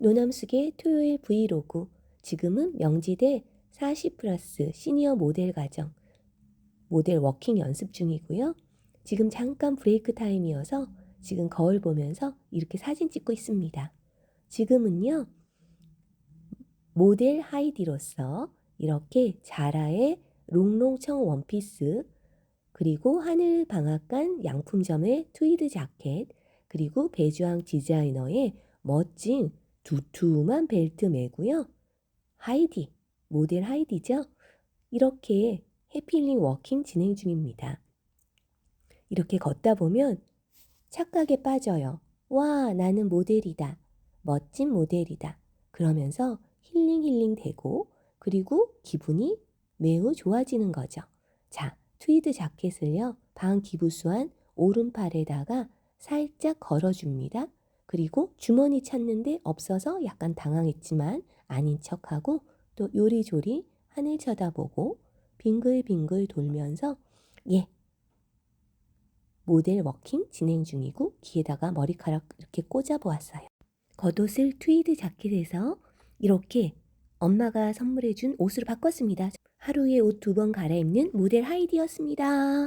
노남숙의 토요일 브이로그. 지금은 명지대 40 플러스 시니어 모델 과정 모델 워킹 연습 중이고요. 지금 잠깐 브레이크 타임이어서 지금 거울 보면서 이렇게 사진 찍고 있습니다. 지금은요. 모델 하이디로서 이렇게 자라의 롱롱청 원피스 그리고 하늘 방앗간 양품점의 트위드 자켓 그리고 배주왕 디자이너의 멋진 두툼한 벨트 매고요. 하이디, 모델 하이디죠? 이렇게 해피힐링 워킹 진행 중입니다. 이렇게 걷다 보면 착각에 빠져요. 와, 나는 모델이다. 멋진 모델이다. 그러면서 힐링 힐링 되고 그리고 기분이 매우 좋아지는 거죠. 자, 트위드 자켓을요. 방 기부수한 오른팔에다가 살짝 걸어줍니다. 그리고 주머니 찾는데 없어서 약간 당황했지만 아닌 척하고 또 요리조리 하늘 쳐다보고 빙글빙글 돌면서 예 모델 워킹 진행 중이고 귀에다가 머리카락 이렇게 꽂아 보았어요. 겉옷을 트위드 자켓에서 이렇게 엄마가 선물해준 옷으로 바꿨습니다. 하루에 옷 두 번 갈아입는 모델 하이디였습니다.